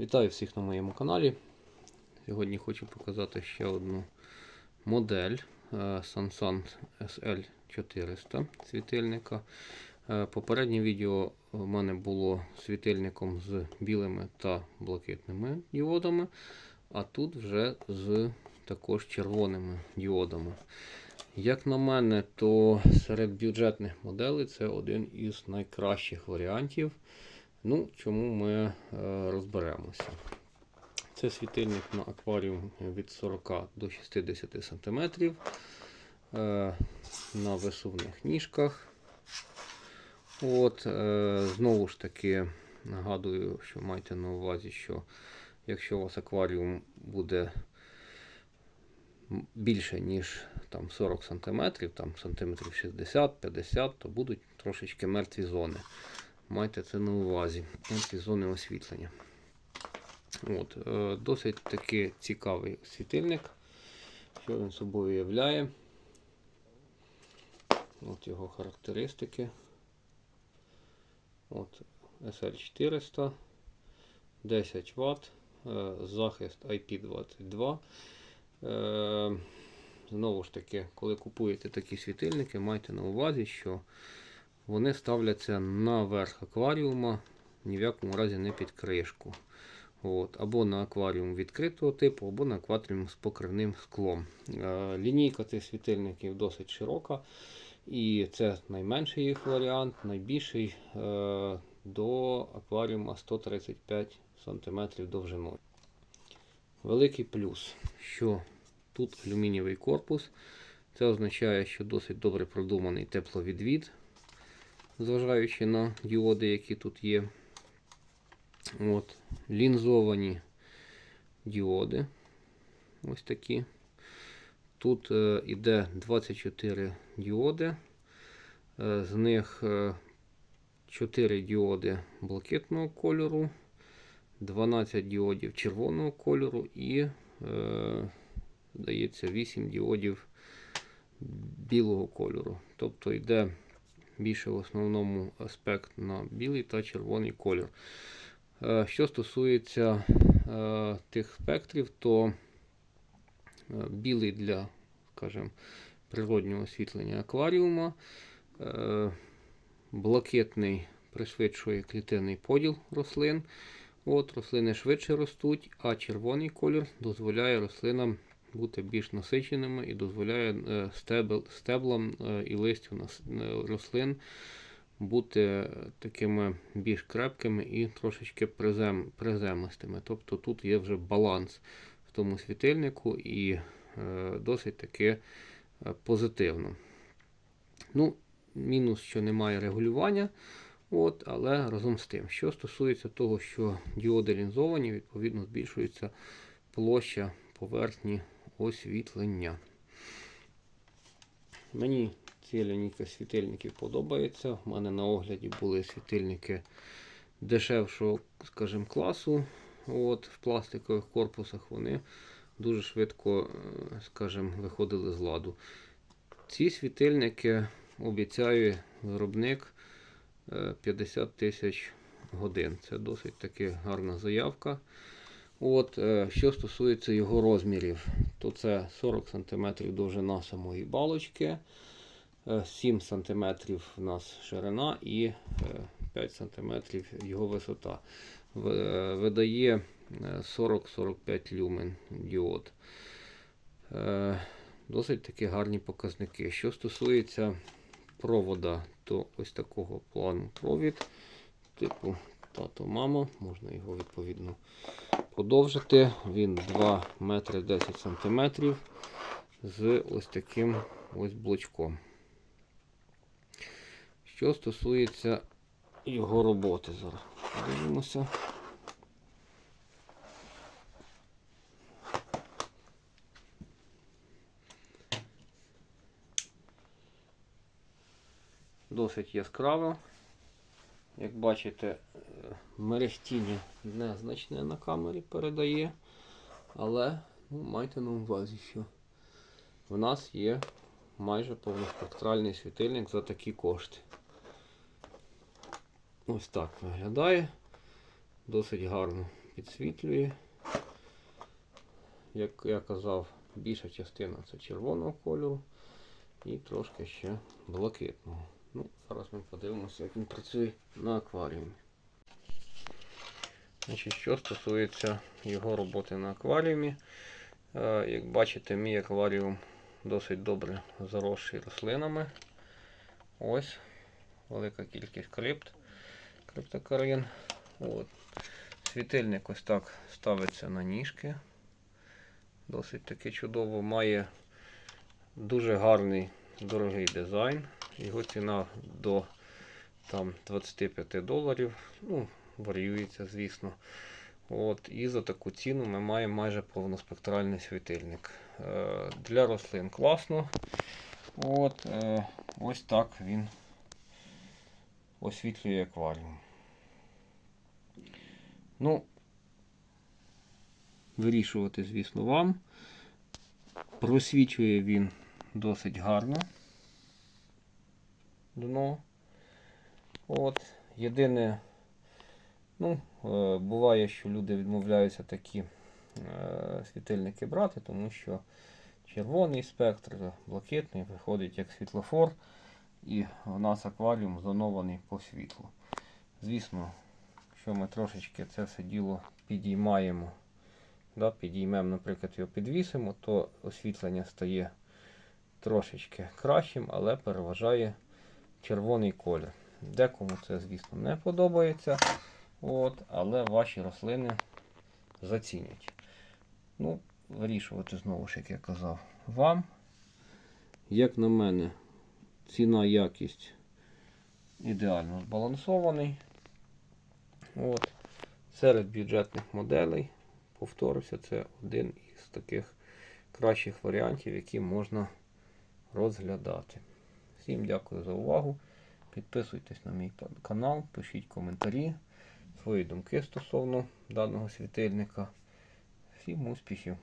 Вітаю всіх на моєму каналі. Сьогодні хочу показати ще одну модель е, Sansan SL400 світильника. Е, Попереднє відео в мене було світильником з білими та блакитними діодами, а тут вже з також червоними діодами. Як на мене, то серед бюджетних моделей це один із найкращих варіантів. Ну, чому ми е, розберемося? Це світильник на акваріум від 40 до 60 см е, на висувних ніжках. От, е, Знову ж таки, нагадую, що майте на увазі, що якщо у вас акваріум буде більше, ніж там, 40 см, там сантиметрів 60-50, то будуть трошечки мертві зони. Майте це на увазі. Мертві зони освітлення. От, е, досить таки цікавий світильник. Що він собою являє? От його характеристики. От SL400, 10 Вт, захист IP22. Е, Знову ж таки, коли купуєте такі світильники, майте на увазі, що вони ставляться наверх акваріума, ні в якому разі не під кришку. От, або на акваріум відкритого типу, або на акваріум з покривним склом. Е, лінійка цих світильників досить широка. І це найменший їх варіант, найбільший е, до акваріума 135 см довжиною. Великий плюс, що тут алюмінієвий корпус. Це означає, що досить добре продуманий тепловідвід, зважаючи на діоди, які тут є. От, лінзовані діоди. Ось такі. Тут е, іде 24 діоди, е, з них е, 4 діоди блакитного кольору, 12 діодів червоного кольору і, е, здається, 8 діодів білого кольору. Тобто йде більше в основному аспект на білий та червоний кольор. Е, Що стосується е, тих спектрів, то е, білий для, скажімо, природнього освітлення акваріума, блакитний пришвидшує клітинний поділ рослин. От, рослини швидше ростуть, а червоний колір дозволяє рослинам бути більш насиченими і дозволяє е, стебл, стеблам е, і листю е, рослин бути такими більш крепкими і трошечки призем, приземистими. Тобто тут є вже баланс в тому світильнику і досить таки позитивно. Ну, мінус, що немає регулювання. От, але разом з тим, що стосується того, що діоди лінзовані, відповідно збільшується площа поверхні освітлення. Мені ці лінійка світильників подобається. У мене на огляді були світильники дешевшого, скажімо, класу. От, в пластикових корпусах вони дуже швидко, е, скажімо, виходили з ладу. Ці світильники обіцяє виробник е, 50 тисяч годин. Це досить таки гарна заявка. От, е, що стосується його розмірів, то це 40 см довжина самої балочки, е, 7 см в нас ширина і е, 5 см його висота. Е, Видає е, 40-45 люмен діод. Е, Досить таки гарні показники. Що стосується провода, то ось такого плану провід, типу тато мама, можна його відповідно подовжити. Він 2 метри 10 сантиметрів з ось таким ось блочком. Що стосується його роботи, зараз подивимося. Досить яскраво. Як бачите, е, мерехтіння незначне на камері передає, але ну, майте на увазі, що в нас є майже повноспектральний світильник за такі кошти. Ось так виглядає. Досить гарно підсвітлює. Як я казав, більша частина це червоного кольору і трошки ще блакитного. Ну, зараз ми подивимося, як він працює на акваріумі. Значить, що стосується його роботи на акваріумі, е, як бачите, мій акваріум досить добре заросший рослинами. Ось велика кількість крипт, криптокарин. От. Світильник ось так ставиться на ніжки. Досить таки чудово. Має дуже гарний дорогий дизайн. Його ціна до там, 25 доларів. Ну, варіюється, звісно. От, і за таку ціну ми маємо майже повноспектральний світильник. Е, для рослин класно. От, е, ось так він освітлює акваріум. Ну, вирішувати, звісно, вам. Просвічує він досить гарно дно. От. Єдине, ну, е, буває, що люди відмовляються такі е, світильники брати, тому що червоний спектр, блакитний виходить як світлофор, і у нас акваріум зонований по світлу. Звісно, що ми трошечки це все діло підіймаємо, да, підіймемо, наприклад, його підвісимо, то освітлення стає трошечки кращим, але переважає червоний колір. Декому це, звісно, не подобається, от, але ваші рослини зацінять. Ну, вирішувати знову ж, як я казав, вам. Як на мене, ціна якість ідеально збалансований. От. Серед бюджетних моделей, повторюся, це один із таких кращих варіантів, які можна розглядати. Всім дякую за увагу. Підписуйтесь на мій канал, пишіть коментарі, свої думки стосовно даного світильника. Всім успіхів!